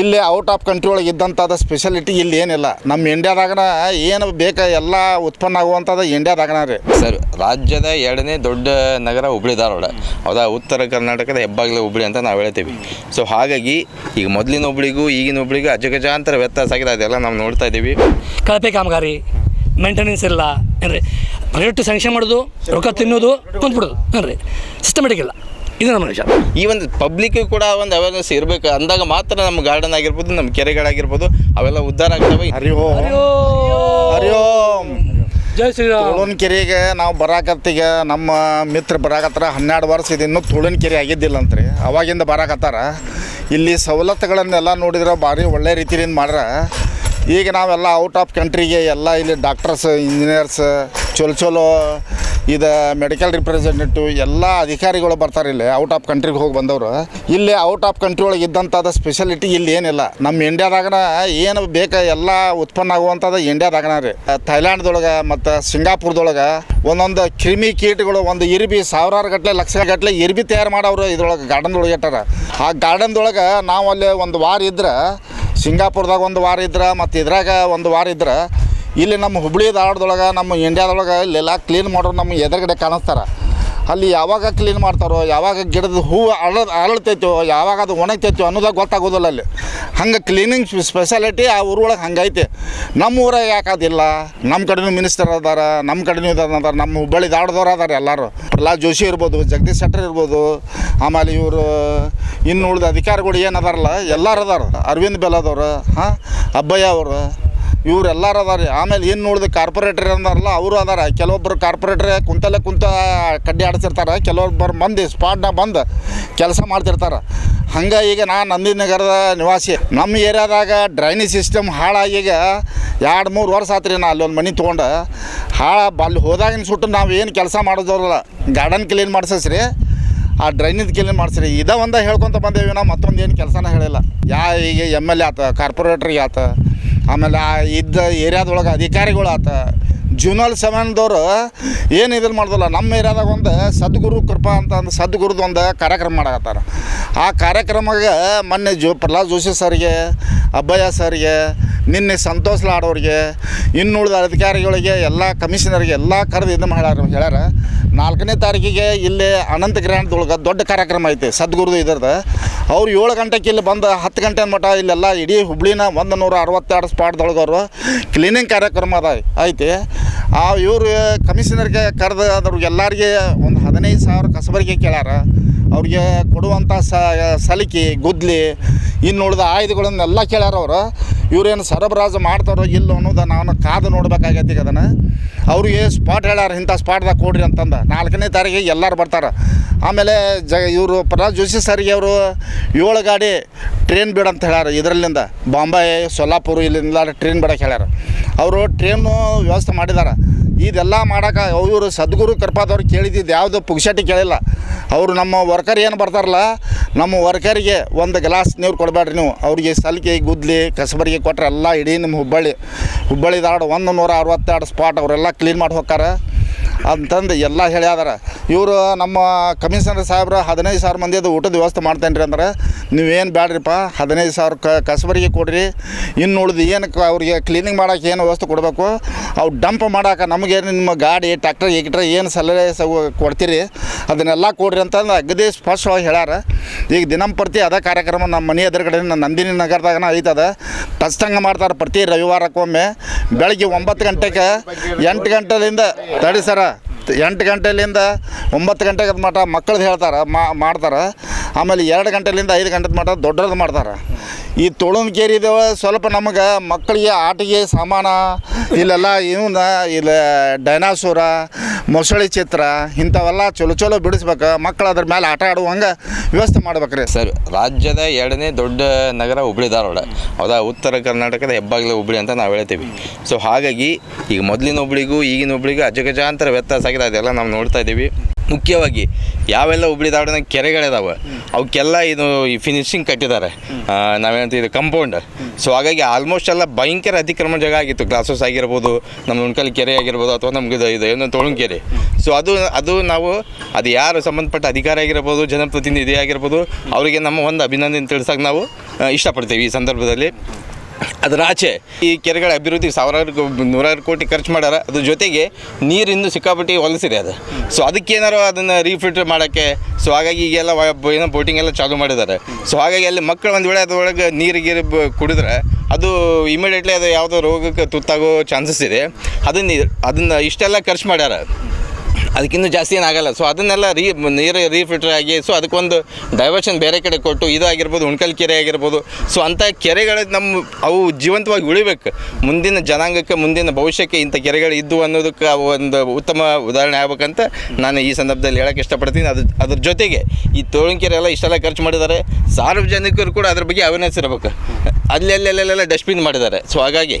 ಇಲ್ಲಿ out of country ಒಳಗೆ ಇದ್ದಂಥದ್ದು speciality ಇಲ್ಲಿ ಏನಿಲ್ಲ. ನಮ್ಮ ಇಂಡಿಯಾದಾಗನ ಏನು ಬೇಕು ಎಲ್ಲ ಉತ್ಪನ್ನ ಆಗುವಂಥದ್ದು ಇಂಡಿಯಾದಾಗನ ರೀ. ಸರ್ ರಾಜ್ಯದ ಎರಡನೇ ದೊಡ್ಡ ನಗರ ಹುಬ್ಳಿ ಧಾರವಾಡ. ಹೌದಾ? ಉತ್ತರ ಕರ್ನಾಟಕದ ಹೆಬ್ಬಾಗಿಲು ಹುಬ್ಳಿ ಅಂತ ನಾವು ಹೇಳ್ತೀವಿ. ಸೊ ಹಾಗಾಗಿ ಈಗ ಮೊದಲಿನ ಹುಬ್ಳಿಗೂ ಈಗಿನ ಹುಬ್ಳಿಗೂ ಅಜಗಜಾಂತರ ವ್ಯತ್ಯಾಸ ಆಗಿದೆ. ಅದೆಲ್ಲ ನಾವು ನೋಡ್ತಾ ಇದ್ದೀವಿ. ಕಳಪೆ ಕಾಮಗಾರಿ ಮೇಂಟೆನೆನ್ಸ್ ಇಲ್ಲ. ಏನ್ರಿ? ಪ್ರೈವೇಟ್ ಸ್ಯಾಂಕ್ಷನ್ ಮಾಡೋದು ರೊಕ್ಕ ತಿನ್ನೋದು ಕುಂತ್ಬಿಡೋದು. ಏನ್ರಿ? ಸಿಸ್ಟಮೆಟಿಕ್ ಇಲ್ಲ. ಇದು ನಮ್ಮ ವಿಷಯ ಈ ಒಂದು ಪಬ್ಲಿಕ್ಕಿಗೂ ಕೂಡ ಒಂದು ಅವೇರ್ನೆಸ್ ಇರಬೇಕು. ಅಂದಾಗ ಮಾತ್ರ ನಮ್ಮ ಗಾರ್ಡನ್ ಆಗಿರ್ಬೋದು ನಮ್ಮ ಕೆರೆಗಳಾಗಿರ್ಬೋದು ಅವೆಲ್ಲ ಉದ್ಧಾರ ಆಗ್ತವೆ. ಹರಿ ಓಂ. ಹರಿ ಓಂ. ಜೈ ಶ್ರೀರಾಮ್. ತುಳುನ್ ಕೆರೆಗೆ ನಾವು ಬರಾಕತ್ತೀಗ ನಮ್ಮ ಮಿತ್ರ ಬರಾಕತ್ತಾರ. ಹನ್ನೆರಡು ವರ್ಷ ಇದು ಇನ್ನೂ ತುಳುನ್ ಕೆರೆ ಆಗಿದ್ದಿಲ್ಲ ಅಂತ್ರಿ ಅವಾಗಿಂದ ಬರಾಕತ್ತಾರ. ಇಲ್ಲಿ ಸವಲತ್ತುಗಳನ್ನೆಲ್ಲ ನೋಡಿದ್ರೆ ಭಾರಿ ಒಳ್ಳೆ ರೀತಿಯಿಂದ ಮಾಡ್ರ. ಈಗ ನಾವೆಲ್ಲ ಔಟ್ ಆಫ್ ಕಂಟ್ರಿಗೆ ಎಲ್ಲ ಇಲ್ಲಿ ಡಾಕ್ಟರ್ಸ್ ಇಂಜಿನಿಯರ್ಸ್ ಚಲೋ ಚಲೋ ಇದು ಮೆಡಿಕಲ್ ರಿಪ್ರೆಸೆಂಟೇಟಿವ್ ಎಲ್ಲ ಅಧಿಕಾರಿಗಳು ಬರ್ತಾರೆ ಇಲ್ಲಿ ಔಟ್ ಆಫ್ ಕಂಟ್ರಿಗೆ ಹೋಗಿ ಬಂದವರು. ಇಲ್ಲಿ ಔಟ್ ಆಫ್ ಕಂಟ್ರಿ ಒಳಗೆ ಇದ್ದಂಥದ್ದು ಸ್ಪೆಷಾಲಿಟಿ ಇಲ್ಲಿ ಏನಿಲ್ಲ. ನಮ್ಮ ಇಂಡ್ಯಾದಾಗನ ಏನು ಬೇಕು ಎಲ್ಲ ಉತ್ಪನ್ನ ಆಗುವಂಥದ್ದು ಇಂಡ್ಯಾದಾಗನ ರೀ. ಥೈಲ್ಯಾಂಡ್ದೊಳಗೆ ಮತ್ತು ಸಿಂಗಾಪುರದೊಳಗೆ ಒಂದೊಂದು ಕ್ರಿಮಿ ಕೀಟಗಳು, ಒಂದು ಇರ್ಬಿ ಸಾವಿರಾರು ಗಟ್ಟಲೆ ಲಕ್ಷ ಗಟ್ಟಲೆ ಇರ್ಬಿ ತಯಾರು ಮಾಡೋರು ಇದ್ರೊಳಗೆ ಗಾರ್ಡನ್ದೊಳಗೆ ಇಟ್ಟಾರ. ಆ ಗಾರ್ಡನ್ದೊಳಗೆ ನಾವು ಅಲ್ಲಿ ಒಂದು ವಾರ ಇದ್ರೆ ಸಿಂಗಾಪುರದಾಗ ಒಂದು ವಾರ ಇದ್ರೆ, ಮತ್ತು ಇದ್ರಾಗ ಒಂದು ವಾರ ಇದ್ರೆ, ಇಲ್ಲಿ ನಮ್ಮ ಹುಬ್ಬಳ್ಳಿ ಧಾರವಾಡದೊಳಗೆ, ನಮ್ಮ ಇಂಡಿಯಾದೊಳಗೆ ಇಲ್ಲೆಲ್ಲ ಕ್ಲೀನ್ ಮಾಡೋರು ನಮ್ಮ ಎದುರುಗಡೆ ಕಾಣಿಸ್ತಾರೆ. ಅಲ್ಲಿ ಯಾವಾಗ ಕ್ಲೀನ್ ಮಾಡ್ತಾರೋ, ಯಾವಾಗ ಗಿಡದ ಹೂವು ಅರಳ ಅರಳ್ತೈತೋ ಯಾವಾಗ ಅದು ಒಣಗ್ತೈತೋ ಅನ್ನೋದಾಗ ಗೊತ್ತಾಗೋದಿಲ್ಲ ಅಲ್ಲಿ. ಹಂಗೆ ಕ್ಲೀನಿಂಗ್ ಸ್ಪೆಷಾಲಿಟಿ ಆ ಊರೊಳಗೆ ಹಂಗೈತೆ. ನಮ್ಮ ಊರಾಗ ಯಾಕೆ ಅದಿಲ್ಲ? ನಮ್ಮ ಕಡೆನೂ ಮಿನಿಸ್ಟರ್ ಅದಾರ ನಮ್ಮ ಕಡೆನೂ ಇದಾರ ನಮ್ಮ ಹುಬ್ಬಳ್ಳಿ ದಾಡ್ದವ್ರು ಅದಾರ ಎಲ್ಲರೂ. ಪ್ರಹ್ಲಾದ್ ಜೋಶಿ ಇರ್ಬೋದು, ಜಗದೀಶ್ ಶೆಟ್ಟರ್ ಇರ್ಬೋದು, ಆಮೇಲೆ ಇವರು, ಇನ್ನು ಉಳಿದ ಅಧಿಕಾರಿಗಳು ಏನು ಅದಾರಲ್ಲ, ಎಲ್ಲರೂ ಅದಾರ. ಅರವಿಂದ್ ಬೆಲ್ಲದವ್ರು, ಹಾಂ, ಅಬ್ಬಯ್ಯ ಅವರು ಇವ್ರು ಅದಾರ. ರೀ ಆಮೇಲೆ ಏನು ನೋಡಿದೆ ಕಾರ್ಪೊರೇಟರ್ ಅಂದಾರಲ್ಲ, ಅವರು ಅದಾರ. ಕೆಲವೊಬ್ಬರು ಕಾರ್ಪೊರೇಟ್ರೇ ಕುಂತಲ್ಲೇ ಕುಂತ ಕಡ್ಡಿ ಆಡಿಸಿರ್ತಾರೆ. ಕೆಲವೊಬ್ಬರು ಮಂದಿ ಸ್ಪಾಟ್ನಾಗ ಬಂದು ಕೆಲಸ ಮಾಡ್ತಿರ್ತಾರೆ. ಹಂಗೆ ಈಗ ನಾನು ನಂದಿನಗರದ ನಿವಾಸಿ. ನಮ್ಮ ಏರಿಯಾದಾಗ ಡ್ರೈನೇಜ್ ಸಿಸ್ಟಮ್ ಹಾಳಾಗಿ ಈಗ ಎರಡು ಮೂರು ವರ್ಷ ಆತ್ರಿ ನಾ ಅಲ್ಲೊಂದು ಮನೆ ತೊಗೊಂಡು. ಹಾಳ ಅಲ್ಲಿ ಹೋದಾಗಿನ ಸುಟ್ಟು ನಾವು ಏನು ಕೆಲಸ ಮಾಡೋದವ್ರಲ್ಲ ಗಾರ್ಡನ್ ಕ್ಲೀನ್ ಮಾಡಿಸ್ರಿ ಆ ಡ್ರೈನೇಜ್ ಕ್ಲೀನ್ ಮಾಡಿಸ್ರಿ ಇದ ಒಂದು ಹೇಳ್ಕೊತ ಬಂದೇವಿ ನಾವು ಮತ್ತೊಂದು ಏನು ಕೆಲಸನ ಹೇಳಿಲ್ಲ. ಯಾ ಈಗ ಎಂ ಎಲ್ ಎ ಆತ ಕಾರ್ಪೊರೇಟ್ರಿಗೆ ಆತ. ಆಮೇಲೆ ಆ ಇದ್ದ ಏರಿಯಾದೊಳಗೆ ಅಧಿಕಾರಿಗಳು ಆತ, ಜೂನಲ್ ಸೆವೆನ್ದವರು ಏನು ಇದನ್ನು ಮಾಡ್ದಲ್ಲ, ನಮ್ಮ ಏರಿಯಾದಾಗ ಒಂದು ಸದ್ಗುರು ಕೃಪಾ ಅಂತ ಒಂದು ಸದ್ಗುರುದು ಒಂದು ಕಾರ್ಯಕ್ರಮ ಮಾಡಕತ್ತಾರ. ಆ ಕಾರ್ಯಕ್ರಮಕ್ಕೆ ಮೊನ್ನೆ ಜೋ ಪ್ರಹ್ಲಾದ್ ಜೋಶಿ ಸರ್ಗೆ, ಅಬ್ಬಯ್ಯ ಸರ್ಗೆ, ನಿನ್ನೆ ಸಂತೋಷ್ ಲಾಡೋರಿಗೆ ಇನ್ನುಳಿದ ಅಧಿಕಾರಿಗಳಿಗೆ, ಎಲ್ಲ ಕಮಿಷನರ್ಗೆ ಎಲ್ಲ ಕರೆದು ಇದು ಮಾಡ್ಯಾರ ಹೇಳ್ಯಾರ. ನಾಲ್ಕನೇ ತಾರೀಕಿಗೆ ಇಲ್ಲಿ ಅನಂತ ಗ್ರ್ಯಾಂಡ್ದೊಳಗೆ ದೊಡ್ಡ ಕಾರ್ಯಕ್ರಮ ಐತೆ, ಸದ್ಗುರುದು ಇದ್ರದ್ದು. ಅವ್ರು ಏಳು ಗಂಟೆಗೆ ಇಲ್ಲಿ ಬಂದು ಹತ್ತು ಗಂಟೆ ಮಟ್ಟ ಇಲ್ಲೆಲ್ಲ ಇಡೀ ಹುಬ್ಳಿನ ಒಂದು ನೂರ ಅರವತ್ತೆರಡು ಸ್ಪಾಟ್ದೊಳಗೆ ಅವರು ಕ್ಲೀನಿಂಗ್ ಕಾರ್ಯಕ್ರಮ ಅದ ಐತಿ. ಆ ಇವರು ಕಮಿಷನರ್ಗೆ ಕರೆದು ಅದ್ರಿಗೆಲ್ಲರಿಗೆ ಒಂದು ಹದಿನೈದು ಸಾವಿರ ಕಸಬರಿಗೆ ಕೇಳ್ಯಾರ ಅವ್ರಿಗೆ ಕೊಡುವಂಥ ಸಲಿಕೆ, ಗುದ್ಲಿ ಇನ್ನು ಉಳಿದ ಆಯುಧಗಳನ್ನೆಲ್ಲ ಕೇಳ್ಯಾರ ಅವರು. ಇವ್ರೇನು ಸರಬರಾಜು ಮಾಡ್ತಾರೋ ಇಲ್ಲೋ ಅನ್ನೋದು ನಾನು ಕಾದು ನೋಡ್ಬೇಕಾಗೈತಿ ಈಗ ಅದನ್ನು. ಅವ್ರಿಗೆ ಸ್ಪಾಟ್ ಹೇಳ್ಯಾರ, ಇಂಥ ಸ್ಪಾಟ್ದಾಗ ಕೊಡ್ರಿ ಅಂತಂದು. ನಾಲ್ಕನೇ ತಾರೀಕಿಗೆ ಎಲ್ಲರೂ ಬರ್ತಾರೆ. ಆಮೇಲೆ ಜ ಇವರು ಪ್ರಹ್ಲಾದ್ ಜೋಶಿ ಸರ್ಗೆ ಅವರು ಏಳು ಗಾಡಿ ಟ್ರೈನ್ ಬಿಡ ಅಂತ ಹೇಳ್ಯಾರ ಇದರಲ್ಲಿಂದ. ಬಾಂಬೆ, ಸೊಲ್ಲಾಪುರ ಇಲ್ಲಿಂದ ಟ್ರೈನ್ ಬಿಡಕ್ಕೆ ಹೇಳ್ಯಾರ. ಅವರು ಟ್ರೈನು ವ್ಯವಸ್ಥೆ ಮಾಡಿದ್ದಾರೆ ಇದೆಲ್ಲ ಮಾಡೋಕೆ ಅವರು ಸದ್ಗುರು ಕೃಪಾದವ್ರು ಕೇಳಿದ್ದು ಯಾವುದು ಪುಗ್ಸಟ್ಟಿ ಕೇಳಿಲ್ಲ. ಅವರು ನಮ್ಮ ವರ್ಕರ್ ಏನು ಬರ್ತಾರಲ್ಲ, ನಮ್ಮ ವರ್ಕರಿಗೆ ಒಂದು ಗ್ಲಾಸ್ ನೀರು ಕೊಡಬೇಡ್ರಿ ನೀವು. ಅವ್ರಿಗೆ ಸಲಿಕೆ, ಗುದ್ಲಿ, ಕಸಬರಿಗೆ ಕೊಟ್ಟರೆ ಎಲ್ಲ ಇಡೀ ನಿಮ್ಮ ಹುಬ್ಬಳ್ಳಿ ಹುಬ್ಬಳ್ಳಿ ಧಾರವಾಡ ಒಂದು ನೂರ ಅರವತ್ತೆರಡು ಸ್ಪಾಟ್ ಅವರೆಲ್ಲ ಕ್ಲೀನ್ ಮಾಡಿ ಹೋಗ್ತಾರೆ ಅಂತಂದು ಎಲ್ಲ ಹೇಳ್ಯಾದಾರ ಇವರು ನಮ್ಮ ಕಮಿಷನರ್ ಸಾಹೇಬ್ರು ಹದಿನೈದು ಸಾವಿರ ಮಂದಿದು ಊಟದ ವ್ಯವಸ್ಥೆ ಮಾಡ್ತೇನೆ ರೀ ಅಂದ್ರೆ, ನೀವೇನು ಬ್ಯಾಡ್ರಿಪ್ಪ, ಹದಿನೈದು ಸಾವಿರ ಕ ಕಸಬರಿಗೆ ಕೊಡ್ರಿ ಇನ್ನು ಉಳಿದು ಏನು ಅವ್ರಿಗೆ ಕ್ಲೀನಿಂಗ್ ಮಾಡೋಕೆ ಏನು ವ್ಯವಸ್ಥೆ ಕೊಡಬೇಕು, ಅವು ಡಂಪ್ ಮಾಡೋಕೆ ನಮಗೆ ನಿಮ್ಮ ಗಾಡಿ ಟ್ಯಾಕ್ಟರ್ ಏಕಿಟ್ರೆ ಏನು ಸಲಹೆ ಕೊಡ್ತೀರಿ, ಅದನ್ನೆಲ್ಲ ಕೊಡ್ರಿ ಅಂತಂದು ಅಗದಿ ಸ್ಪಷ್ಟವಾಗಿ ಹೇಳ್ಯಾರ. ಈಗ ದಿನಂಪ್ರತಿ ಅದೇ ಕಾರ್ಯಕ್ರಮ ನಮ್ಮ ಮನೆ ಎದುರುಗಡೆ ನಂದಿನಿ ನಗರದಾಗನ ಐತದ ಟಚ್ಟಂಗ ಮಾಡ್ತಾರೆ ಪ್ರತಿ ರವಿವಾರಕ್ಕೊಮ್ಮೆ, ಬೆಳಗ್ಗೆ ಒಂಬತ್ತು ಗಂಟೆಗೆ ಎಂಟು ಗಂಟೆಯಿಂದ ತಡಿ ಸರ. ಎಂಟು ಗಂಟೆಲಿಂದ ಒಂಬತ್ತು ಗಂಟೆಗೆ ಮಟ ಮಕ್ಕಳದ್ದು ಹೇಳ್ತಾರೆ ಮಾಡ್ತಾರೆ. ಆಮೇಲೆ ಎರಡು ಗಂಟೆಲಿಂದ ಐದು ಗಂಟೆದ ಮಟ ದೊಡ್ಡದು ಮಾಡ್ತಾರೆ. ಈ ತೊಳನ್ಕೇರಿದು ಸ್ವಲ್ಪ ನಮಗೆ ಮಕ್ಕಳಿಗೆ ಆಟಿಗೆ ಸಾಮಾನ. ಇಲ್ಲೆಲ್ಲ ಇವನ್ನ ಇಲ್ಲ ಡೈನಾಸೋರ, ಮೊಸಳಿ ಚಿತ್ರ, ಇಂಥವೆಲ್ಲ ಚಲೋ ಚಲೋ ಬಿಡಿಸ್ಬೇಕು. ಮಕ್ಕಳು ಅದ್ರ ಮೇಲೆ ಆಟ ಆಡುವಂಗೆ ವ್ಯವಸ್ಥೆ ಮಾಡ್ಬೇಕ್ರಿ. ಸರ್, ರಾಜ್ಯದ ಎರಡನೇ ದೊಡ್ಡ ನಗರ ಹುಬ್ಳಿ ಧಾರವಾಡ. ಹೌದಾ? ಉತ್ತರ ಕರ್ನಾಟಕದ ಹೆಬ್ಬಾಗಿಲು ಹುಬ್ಳಿ ಅಂತ ನಾವು ಹೇಳ್ತೀವಿ. ಸೊ ಹಾಗಾಗಿ ಈಗ ಮೊದಲಿನ ಹುಬ್ಳಿಗೂ ಈಗಿನ ಹುಬ್ಳಿಗೂ ಅಜಗಜಾಂತರ ವ್ಯತ್ಯಾಸ ಆಗಿದೆ. ಅದೆಲ್ಲ ನಾವು ನೋಡ್ತಾ ಇದ್ದೀವಿ. ಮುಖ್ಯವಾಗಿ ಯಾವೆಲ್ಲ ಹುಬ್ಳಿ ದಾಡನ ಕೆರೆಗಳಿದಾವೆ, ಅವಕ್ಕೆಲ್ಲ ಇದು ಈ ಫಿನಿಶಿಂಗ್ ಕಟ್ಟಿದ್ದಾರೆ. ನಾವೇನಂತೀವಿ ಕಂಪೌಂಡ್ ಸೊ ಹಾಗಾಗಿ ಆಲ್ಮೋಸ್ಟ್ ಎಲ್ಲ ಭಯಂಕರ ಅತಿಕ್ರಮ ಜಾಗ ಆಗಿತ್ತು. ಗ್ಲಾಸಸ್ ಆಗಿರ್ಬೋದು, ನಮ್ಮ ಉಣ್ಕಲ್ ಕೆರೆ ಆಗಿರ್ಬೋದು, ಅಥವಾ ನಮ್ಗೆ ಇದು ಇದು ಏನೋ ಕೆರೆ. ಸೊ ಅದು ಅದು ನಾವು, ಅದು ಯಾರು ಸಂಬಂಧಪಟ್ಟ ಅಧಿಕಾರಿ ಆಗಿರ್ಬೋದು, ಜನಪ್ರತಿನಿಧಿ ಆಗಿರ್ಬೋದು, ಅವರಿಗೆ ನಮ್ಮ ಒಂದು ಅಭಿನಂದನೆ ತಿಳಿಸೋಕೆ ನಾವು ಇಷ್ಟಪಡ್ತೀವಿ ಈ ಸಂದರ್ಭದಲ್ಲಿ. ಅದರ ಆಚೆ ಈ ಕೆರೆಗಳ ಅಭಿವೃದ್ಧಿಗೆ ಸಾವಿರಾರು ನೂರಾರು ಕೋಟಿ ಖರ್ಚು ಮಾಡ್ಯಾರ. ಅದ್ರ ಜೊತೆಗೆ ನೀರು ಇನ್ನೂ ಸಿಕ್ಕಾಪಟ್ಟಿ ಹೊಲಸಿದೆ ಅದು. ಸೊ ಅದಕ್ಕೇನಾರು ಅದನ್ನು ರೀಫಿಲ್ಟರ್ ಮಾಡೋಕ್ಕೆ ಸೊ ಹಾಗಾಗಿ ಈಗೆಲ್ಲ ಏನೋ ಬೋಟಿಂಗ್ ಎಲ್ಲ ಚಾಲೂ ಮಾಡಿದ್ದಾರೆ. ಸೊ ಹಾಗಾಗಿ ಅಲ್ಲಿ ಮಕ್ಕಳು ಒಂದು ವೇಳೆ ಅದರೊಳಗೆ ನೀರು ಗೀರು ಕುಡಿದ್ರೆ ಅದು ಇಮಿಡಿಯೇಟ್ಲಿ ಅದು ಯಾವುದೋ ರೋಗಕ್ಕೆ ತುತ್ತಾಗೋ ಚಾನ್ಸಸ್ ಇದೆ. ಅದನ್ನ ಅದನ್ನು ಇಷ್ಟೆಲ್ಲ ಖರ್ಚು ಮಾಡ್ಯಾರ. ಅದಕ್ಕಿಂತ ಜಾಸ್ತಿ ಏನಾಗಲ್ಲ. ಸೊ ಅದನ್ನೆಲ್ಲ ರೀ ನೀರು ರೀಫಿಲ್ಟರ್ ಆಗಿ ಸೊ ಅದಕ್ಕೊಂದು ಡೈವರ್ಷನ್ ಬೇರೆ ಕಡೆ ಕೊಟ್ಟು, ಇದು ಆಗಿರ್ಬೋದು, ಉಣ್ಕಲ್ ಕೆರೆ ಆಗಿರ್ಬೋದು. ಸೊ ಅಂಥ ಕೆರೆಗಳು ನಮ್ಮ ಅವು ಜೀವಂತವಾಗಿ ಉಳಿಬೇಕು. ಮುಂದಿನ ಜನಾಂಗಕ್ಕೆ, ಮುಂದಿನ ಭವಿಷ್ಯಕ್ಕೆ ಇಂಥ ಕೆರೆಗಳು ಇದ್ದು ಅನ್ನೋದಕ್ಕೆ ಒಂದು ಉತ್ತಮ ಉದಾಹರಣೆ ಆಗ್ಬೇಕಂತ ನಾನು ಈ ಸಂದರ್ಭದಲ್ಲಿ ಹೇಳಕ್ಕೆ ಇಷ್ಟಪಡ್ತೀನಿ. ಅದು, ಅದ್ರ ಜೊತೆಗೆ ಈ ತೋಳಿನ ಎಲ್ಲ ಇಷ್ಟೆಲ್ಲ ಖರ್ಚು ಮಾಡಿದ್ದಾರೆ. ಸಾರ್ವಜನಿಕರು ಕೂಡ ಅದ್ರ ಬಗ್ಗೆ ಅವೇರ್ನೆಸ್ ಇರಬೇಕು. ಅಲ್ಲಿ ಅಲ್ಲೆಲ್ಲೆಲ್ಲ ಡಸ್ಟ್ಬಿನ್ ಮಾಡಿದ್ದಾರೆ. ಸೊ ಹಾಗಾಗಿ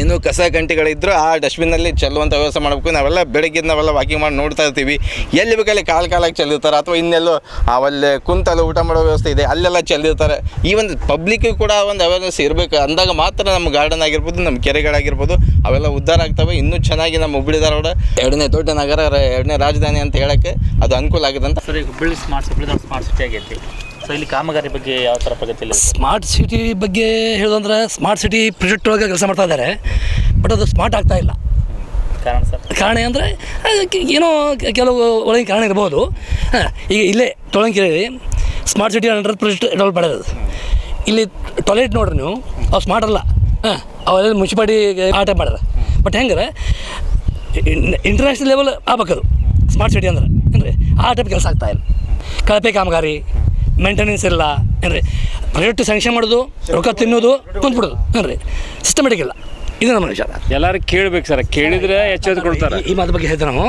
ಏನು ಕಸ ಗಂಟೆಗಳಿದ್ರು ಆ ಡಸ್ಟ್ಬಿನ್ನಲ್ಲಿ ಚೆಲ್ಲುವಂಥ ವ್ಯವಸ್ಥೆ ಮಾಡಬೇಕು. ನಾವೆಲ್ಲ ಬೆಳಗ್ಗೆ ನಾವೆಲ್ಲ ವಾಕಿಂಗ್ ಮಾಡಿ ನೋಡ್ತಾ ಇರ್ತೀವಿ. ಎಲ್ಲಿ ಬೇಕಲ್ಲಿ ಕಾಲು ಕಾಲಾಗಿ ಚೆಲ್ಲಿರ್ತಾರೆ ಅಥವಾ ಇನ್ನೆಲ್ಲೋ ಅವಲ್ಲಿ ಕುಂತಲ್ಲಿ ಊಟ ಮಾಡೋ ವ್ಯವಸ್ಥೆ ಇದೆ, ಅಲ್ಲೆಲ್ಲ ಚೆಲ್ಲಿರ್ತಾರೆ. ಈ ಒಂದು ಪಬ್ಲಿಕ್ ಕೂಡ ಒಂದು ಅವೇರ್ನೆಸ್ ಇರಬೇಕು. ಅಂದಾಗ ಮಾತ್ರ ನಮ್ಮ ಗಾರ್ಡನ್ ಆಗಿರ್ಬೋದು, ನಮ್ಮ ಕೆರೆಗಳಾಗಿರ್ಬೋದು, ಅವೆಲ್ಲ ಉದ್ಧಾರ ಆಗ್ತವೆ. ಇನ್ನೂ ಚೆನ್ನಾಗಿ ನಮ್ಮ ಹುಬ್ಬಳ್ಳಿ ಧಾರವಾಡ, ಎರಡನೇ ದೊಡ್ಡ ನಗರ, ಎರಡನೇ ರಾಜಧಾನಿ ಅಂತ ಹೇಳೋಕ್ಕೆ ಅದು ಅನುಕೂಲ ಆಗುತ್ತೆ ಅಂತ. ಸರಿ ಹುಬ್ಬಳ್ಳಿ ಸ್ಮಾರ್ಟ್ ಸ್ಮಾರ್ಟ್ ಸಿಟಿ ಆಗೈತಿ. ಸೊ ಇಲ್ಲಿ ಕಾಮಗಾರಿ ಬಗ್ಗೆ ಯಾವ ಥರ ಪ್ರಗತಿಯಲ್ಲಿ ಸ್ಮಾರ್ಟ್ ಸಿಟಿ ಬಗ್ಗೆ ಹೇಳೋದಂದ್ರೆ ಸ್ಮಾರ್ಟ್ ಸಿಟಿ ಪ್ರಾಜೆಕ್ಟ್ ಒಳಗೆ ಕೆಲಸ ಮಾಡ್ತಾ ಇದ್ದಾರೆ ಬಟ್ ಅದು ಸ್ಮಾರ್ಟ್ ಆಗ್ತಾ ಇಲ್ಲ. ಕಾರಣ ಸರ್? ಕಾರಣ ಅಂದರೆ ಏನೋ ಕೆಲವು ಒಳಗಿನ ಕಾರಣ ಇರ್ಬೋದು. ಹಾಂ ಈಗ ಇಲ್ಲೇ ತೊಳಂಕಿರಿ smart city hundred project develop ಮಾಡೋದು ಇಲ್ಲಿ ಟಾಯ್ಲೆಟ್ ನೋಡ್ರಿ ನೀವು. ಅವು ಸ್ಮಾರ್ಟ್ ಅಲ್ಲ. ಹಾಂ ಅವೆಲ್ಲ ಮುನ್ಸಿಪಾಲ್ಟಿ ಆ ಟೈಪ್ ಮಾಡ್ಯಾರ ಬಟ್ ಹೆಂಗಾರೆ ಇಂಟರ್ನ್ಯಾಷನಲ್ ಲೆವೆಲ್ ಆಗ್ಬೇಕದು. ಸ್ಮಾರ್ಟ್ ಸಿಟಿ ಅಂದ್ರೆ. ಅಂದರೆ ಆ ಟೈಪ್ ಕೆಲಸ ಆಗ್ತಾ ಇಲ್ಲ. ಕಳಪೆ ಕಾಮಗಾರಿ. ಮೇಂಟೆನೆನ್ಸ್ ಇಲ್ಲ. ಏನ್ರಿ? ಪ್ರೈವೇಟ್ ಸ್ಯಾಂಕ್ಷನ್ ಮಾಡೋದು ರೊಕ್ಕ ತಿನ್ನೋದು ಕುಂತ್ಬಿಡೋದು. ಏನ್ರಿ? ಸಿಸ್ಟಮೆಟಿಕ್ ಇಲ್ಲ. ಇದು ನಮ್ಮ ವಿಚಾರ. ಎಲ್ಲರೂ ಕೇಳ್ಬೇಕು ಸರ್. ಕೇಳಿದ್ರೆ ಎಚ್ಚರಿಕೆ ಕೊಡ್ತಾರೆ ಈ- ಮಾತು ಬಗ್ಗೆ ಹೇಳ್ತೇವೆ ನಾವು.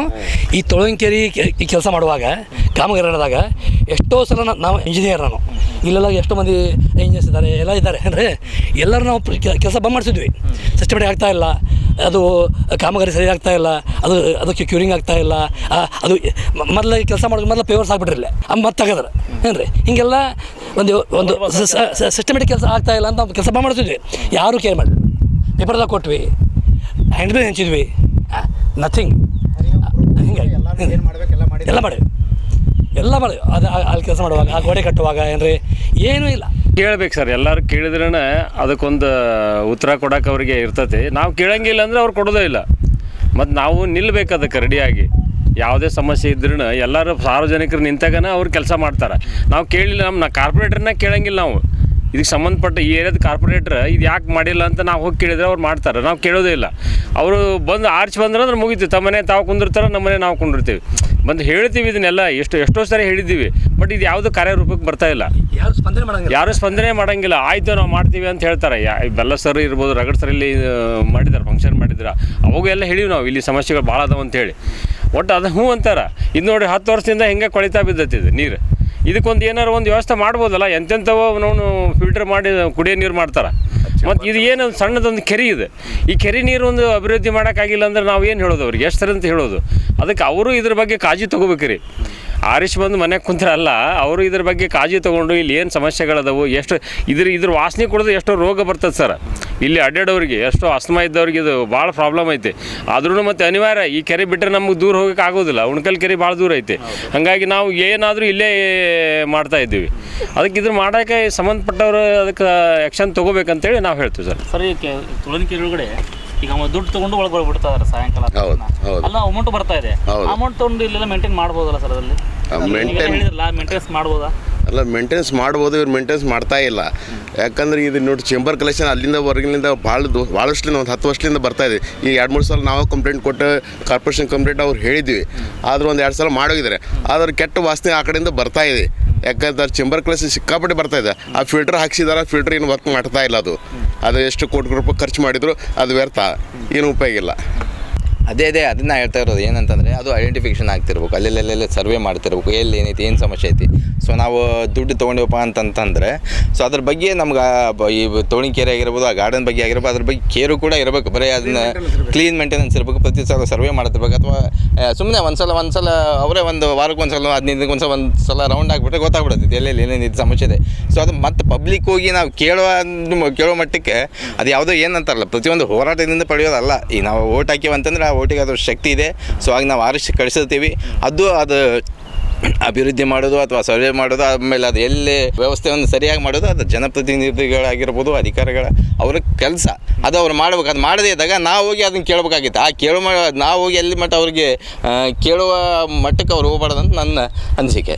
ಈ ತೊಳಂಕೇರಿ ಈ ಕೆಲಸ ಮಾಡುವಾಗ ಕಾಮಗಾರಿ ನಡೆದಾಗ ಎಷ್ಟೋ ಸಲ ನಾವು ಇಂಜಿನಿಯರ್ ನಾನು. ಇಲ್ಲೆಲ್ಲ ಎಷ್ಟೋ ಮಂದಿ ಇಂಜಿನಿಯರ್ಸ್ ಇದ್ದಾರೆ ಎಲ್ಲ ಇದ್ದಾರೆ. ಅಂದರೆ ಎಲ್ಲರೂ ನಾವು ಕೆಲಸ ಬಂದ್ ಮಾಡಿಸಿದ್ವಿ. ಸಿಸ್ಟಮೆಟಿಕ್ ಆಗ್ತಾ ಇಲ್ಲ. ಅದು ಕಾಮಗಾರಿ ಸರಿ ಆಗ್ತಾ ಇಲ್ಲ. ಅದು ಅದಕ್ಕೆ ಕ್ಯೂರಿಂಗ್ ಆಗ್ತಾ ಇಲ್ಲ. ಅದು ಮೊದಲ ಕೆಲಸ ಮಾಡೋದು ಮೊದಲು ಪೇವರ್ಸ್ ಆಗ್ಬಿಟ್ರಿಲ್ಲ ಮತ್ತೆ ತೆಗೆದ್ರೆ. ಏನ್ರಿ? ಹೀಗೆಲ್ಲ ಒಂದು ಒಂದು ಸಿಸ್ಟಮೆಟಿಕ್ ಕೆಲಸ ಆಗ್ತಾ ಇಲ್ಲ ಅಂತ ನಾವು ಕೆಲಸ ಮಾಡ್ತಿದ್ವಿ. ಯಾರು ಕೇರ್ ಮಾಡಿ ಪೇಪರ್ದಾಗ ಕೊಟ್ವಿ. Hand bill ಹಂಚಿದ್ವಿ. ನಥಿಂಗ್ ಹಿಂಗೆ ಎಲ್ಲ ಮಾಡಿವಿ ಎಲ್ಲ ಮಾಡಿವಿ ಅದು ಆ- ಅಲ್ಲಿ ಕೆಲಸ ಮಾಡುವಾಗ ಆ ಗೋಡೆ ಕಟ್ಟುವಾಗ ಏನ್ರಿ? ಏನೂ ಇಲ್ಲ. ಕೇಳ್ಬೇಕು ಸರ್ ಎಲ್ಲರೂ ಕೇಳಿದ್ರೇ ಅದಕ್ಕೊಂದು ಉತ್ತರ ಕೊಡಕ್ಕೆ ಅವ್ರಿಗೆ ಇರ್ತೈತಿ. ನಾವು ಕೇಳಂಗಿಲ್ಲ ಅಂದ್ರೆ ಅವ್ರು ಕೊಡೋದೇ ಇಲ್ಲ. ಮತ್ತು ನಾವು ನಿಲ್ಬೇಕು ಅದಕ್ಕೆ ರೆಡಿಯಾಗಿ ಯಾವುದೇ ಸಮಸ್ಯೆ ಇದ್ರೂ ಎಲ್ಲರೂ ಸಾರ್ವಜನಿಕರು ನಿಂತಾಗನ ಅವ್ರು ಕೆಲಸ ಮಾಡ್ತಾರೆ. ನಾವು ಕೇಳಿಲ್ಲ ನಮ್ಮ ಕಾರ್ಪೊರೇಟರ್ನ ಕೇಳಂಗಿಲ್ಲ ನಾವು. ಇದಕ್ಕೆ ಸಂಬಂಧಪಟ್ಟ ಈ ಏರಿಯಾದ ಕಾರ್ಪೊರೇಟ್ರ್ ಇದು ಯಾಕೆ ಮಾಡಿಲ್ಲ ಅಂತ ನಾವು ಹೋಗಿ ಕೇಳಿದ್ರೆ ಅವ್ರು ಮಾಡ್ತಾರೆ. ನಾವು ಕೇಳೋದೇ ಇಲ್ಲ. ಅವರು ಬಂದು ಆರ್ಚ್ ಬಂದ್ರೆ ಅಂದ್ರೆ ಮುಗೀತು. ತಮ್ಮನೆ ತಾವು ಕುಂದಿರ್ತಾರೆ, ನಮ್ಮನೆ ನಾವು ಕುಂದಿರ್ತೀವಿ. ಬಂದು ಹೇಳ್ತೀವಿ ಇದನ್ನೆಲ್ಲ. ಎಷ್ಟು ಎಷ್ಟೋ ಸಾರಿ ಹೇಳಿದ್ದೀವಿ. ಬಟ್ ಇದು ಯಾವುದು ಕಾರ್ಯರೂಪಕ್ಕೆ ಬರ್ತಾ ಇಲ್ಲ. ಯಾರು ಸ್ಪಂದನೆ ಮಾಡಂಗಿಲ್ಲ. ಯಾರು ಸ್ಪಂದನೆ ಮಾಡಂಗಿಲ್ಲ. ಆಯ್ತು ನಾವು ಮಾಡ್ತೀವಿ ಅಂತ ಹೇಳ್ತಾರೆ. ಯಾ ಬೆಲ್ಲ ಸರ್ ಇರ್ಬೋದು ರಗಡ್ ಸರ್ ಇಲ್ಲಿ ಮಾಡಿದ್ದಾರೆ ಫಂಕ್ಷನ್ ಮಾಡಿದ್ರೆ. ಅವಾಗ ಎಲ್ಲ ಹೇಳಿವಿ ನಾವು ಇಲ್ಲಿ ಸಮಸ್ಯೆಗಳು ಭಾಳ ಅದಾವ ಅಂತೇಳಿ ಒಟ್ಟು ಅದು ಹ್ಞೂ ಅಂತಾರ. ಇದು ನೋಡಿ ಹತ್ತು ವರ್ಷದಿಂದ ಹೆಂಗೆ ಕೊಳಿತಾ ಬಿದ್ದತ್ತಿದೆ ನೀರು. ಇದಕ್ಕೊಂದು ಏನಾರು ಒಂದು ವ್ಯವಸ್ಥೆ ಮಾಡ್ಬೋದಲ್ಲ? ಎಂತೆಂಥವೋ ಅವನವನು ಫಿಲ್ಟರ್ ಮಾಡಿ ಕುಡಿಯೋ ನೀರು ಮಾಡ್ತಾರೆ. ಮತ್ತು ಇದು ಏನು ಸಣ್ಣದೊಂದು ಕೆರೆ ಇದೆ. ಈ ಕೆರೆ ನೀರು ಒಂದು ಅಭಿವೃದ್ಧಿ ಮಾಡೋಕ್ಕಾಗಿಲ್ಲ ಅಂದ್ರೆ ನಾವು ಏನು ಹೇಳೋದು ಅವ್ರಿಗೆ? ಎಷ್ಟು ಅಂತ ಹೇಳೋದು? ಅದಕ್ಕೆ ಅವರು ಇದ್ರ ಬಗ್ಗೆ ಕಾಳಜಿ ತೊಗೋಬೇಕ್ರಿ. ಆರಿಶ್ ಬಂದು ಮನೆಗೆ ಕುಂತಿರಲ್ಲ ಅವರು ಇದ್ರ ಬಗ್ಗೆ ಕಾಳಜಿ ತೊಗೊಂಡು ಇಲ್ಲಿ ಏನು ಸಮಸ್ಯೆಗಳದಾವು ಎಷ್ಟು ಇದ್ರ ಇದ್ರ ವಾಸನೆ ಕುಡಿದು ಎಷ್ಟೋ ರೋಗ ಬರ್ತದೆ ಸರ್. ಇಲ್ಲಿ ಅಡ್ಡಾಡೋರಿಗೆ ಎಷ್ಟೋ ಅಸ್ತಮ ಇದ್ದವ್ರಿಗೆ ಇದು ಭಾಳ ಪ್ರಾಬ್ಲಮ್ ಐತೆ. ಆದ್ರೂ ಮತ್ತೆ ಅನಿವಾರ್ಯ ಈ ಕೆರೆ ಬಿಟ್ಟರೆ ನಮಗೆ ದೂರ ಹೋಗೋಕೆ ಆಗೋದಿಲ್ಲ. ಉಣ್ಕಲ್ ಕೆರೆ ಭಾಳ ದೂರ ಐತೆ. ಹಾಗಾಗಿ ನಾವು ಏನಾದರೂ ಇಲ್ಲೇ ಮಾಡ್ತಾ ಇದ್ದೀವಿ. ಅದಕ್ಕೆ ಇದ್ರ ಮಾಡೋಕ್ಕೆ ಸಂಬಂಧಪಟ್ಟವರು ಅದಕ್ಕೆ ಆ್ಯಕ್ಷನ್ ತೊಗೋಬೇಕಂತೇಳಿ ನಾವು ಹೇಳ್ತೀವಿ ಸರ್. ಸರ್ ಈ ಕೆರೆ ಒಳಗಡೆ ಈಗ ಅವ ದುಡ್ಡು ತೊಗೊಂಡು ಒಳಗೆ ಬಿಡ್ತಾ ಇದಾರೆ ಸಾಯಂಕಾಲ ಹೌದು, ಹೌದು. ಅಲ್ಲ ಅಮೌಂಟ್ ಬರ್ತಾ ಇದೆ. ಅಮೌಂಟ್ ತೊಗೊಂಡು ಇಲ್ಲೆಲ್ಲ ಮೇಂಟೈನ್ ಮಾಡ್ಬೋದಲ್ಲ ಸರ್ ಅದರಲ್ಲಿ? ಮಾಡ್ಬೋದಾ? ಅಲ್ಲ ಮೇಂಟೆನ್ಸ್ ಮಾಡ್ಬೋದು ಇವ್ರು ಮೇಂಟೆನ್ಸ್ ಮಾಡ್ತಾ ಇಲ್ಲ. ಯಾಕಂದ್ರೆ ಇದು ನೋಡಿ ಚೇಂಬರ್ ಕಲೆಕ್ಷನ್ ಅಲ್ಲಿಂದ ಹೊರಗಿನಿಂದ ಭಾಳ ಭಾಳಷ್ಟು ಭಾಳಷ್ಟ್ಲಿಂದ ಒಂದು ಹತ್ತು ವರ್ಷದಿಂದ ಬರ್ತಾ ಇದೆ. ಈ ಎರಡು ಮೂರು ಸಲ ನಾವು ಕಂಪ್ಲೇಂಟ್ ಕೊಟ್ಟು ಕಾರ್ಪೊರೇಷನ್ ಕಂಪ್ಲೇಂಟ್ ಅವ್ರು ಹೇಳಿದ್ವಿ. ಆದ್ರೆ ಒಂದು ಎರಡು ಸಲ ಮಾಡೋಗಿದ್ದಾರೆ. ಆದ್ರೆ ಕೆಟ್ಟ ವಾಸನೆ ಆ ಕಡೆಯಿಂದ ಬರ್ತಾ ಇದೆ. ಯಾಕಂದ್ರೆ ಚೇಂಬರ್ ಕಲೆಕ್ಷನ್ ಸಿಕ್ಕಾಪಟ್ಟೆ ಬರ್ತಾ ಇದೆ. ಆ ಫಿಲ್ಟರ್ ಹಾಕ್ಸಿದಾರೆ ಫಿಲ್ಟರ್ ಏನು ವರ್ಕ್ ಮಾಡ್ತಾ ಇಲ್ಲ ಅದು. ಅದು ಎಷ್ಟು ಕೋಟಿ ರೂಪಾಯಿ ಖರ್ಚು ಮಾಡಿದ್ರು ಅದು ವ್ಯರ್ಥ. ಏನು ಉಪಯೋಗ ಇಲ್ಲ. ಅದೇ ಅದೇ ಅದನ್ನ ಹೇಳ್ತಾ ಇರೋದು ಏನಂತಂದರೆ ಅದು ಐಡೆಂಟಿಫಿಕೇಶನ್ ಆಗ್ತಿರ್ಬೇಕು. ಅಲ್ಲೆಲ್ಲೆಲ್ಲ ಸರ್ವೆ ಮಾಡ್ತಿರ್ಬೇಕು. ಎಲ್ಲಿ ಏನೈತಿ ಏನು ಸಮಸ್ಯೆ ಐತಿ? ಸೊ ನಾವು ದುಡ್ಡು ತೊಗೊಂಡಿವಪ್ಪ ಅಂತಂತಂದರೆ ಸೊ ಅದ್ರ ಬಗ್ಗೆ ನಮ್ಗೆ ಈ ತೋಣಿ ಈ ತೋಣಿಕೆರೆ ಆಗಿರ್ಬೋದು ಆ ಗಾರ್ಡನ್ ಬಗ್ಗೆ ಆಗಿರ್ಬೋದು ಅದ್ರ ಬಗ್ಗೆ ಕೇರು ಕೂಡ ಇರಬೇಕು. ಬರೀ ಅದನ್ನ ಕ್ಲೀನ್ ಮೇಂಟೆನೆನ್ಸ್ ಇರಬೇಕು. ಪ್ರತಿ ಸಲ ಸರ್ವೆ ಮಾಡ್ತಿರ್ಬೇಕು. ಅಥವಾ ಸುಮ್ಮನೆ ಒಂದ್ಸಲ ಒಂದ್ಸಲ ಅವರೇ ಒಂದು ವಾರಕ್ಕೆ ಒಂದ್ಸಲ ಹದಿನೈದು ಒಂದ್ಸಲ ಒಂದು ಸಲ ರೌಂಡ್ ಆಗಿಬಿಟ್ರೆ ಗೊತ್ತಾಗ್ಬಿಡುತ್ತೆ. ಎಲ್ಲೆಲ್ಲಿ ಏನೇನು ಇದು ಸಮಸ್ಯೆ ಇದೆ. ಸೊ ಅದು ಮತ್ತೆ ಪಬ್ಲಿಕ್ ಹೋಗಿ ನಾವು ಕೇಳುವ ಅಂದ್- ಕೇಳೋ ಮಟ್ಟಕ್ಕೆ ಅದು ಯಾವುದೋ ಏನಂತಾರಲ್ಲ ಪ್ರತಿಯೊಂದು ಹೋರಾಟದಿಂದ ಪಡೆಯೋದಲ್ಲ. ಈಗ ನಾವು ಓಟ್ ಹಾಕಿವಂತಂದ್ರೆ ಓಟಿಗೆ ಅದ್ರ ಶಕ್ತಿ ಇದೆ. ಸೊ ಆಗ ನಾವು ಆರಿಸಿ ಕಳಿಸಿರ್ತೀವಿ. ಅದು ಅದು ಅಭಿವೃದ್ಧಿ ಮಾಡೋದು ಅಥವಾ ಸರ್ವೆ ಮಾಡೋದು ಆಮೇಲೆ ಅದು ಎಲ್ಲಿ ವ್ಯವಸ್ಥೆಯನ್ನು ಸರಿಯಾಗಿ ಮಾಡೋದು, ಅದು ಜನಪ್ರತಿನಿಧಿಗಳಾಗಿರ್ಬೋದು, ಅಧಿಕಾರಿಗಳ ಅವರ ಕೆಲಸ. ಅದು ಅವ್ರು ಮಾಡ್ಬೇಕು. ಅದು ಮಾಡದೇ ಇದ್ದಾಗ ನಾವು ಹೋಗಿ ಅದನ್ನು ಕೇಳಬೇಕಾಗಿತ್ತು. ಆ ಕೇಳು ನಾವು ಹೋಗಿ ಎಲ್ಲಿ ಮಟ್ಟ ಅವ್ರಿಗೆ ಕೇಳುವ ಮಟ್ಟಕ್ಕೆ ಅವ್ರು ಹೋಗ್ಬಾರ್ದು ಅಂತ ನನ್ನ ಅನಿಸಿಕೆ.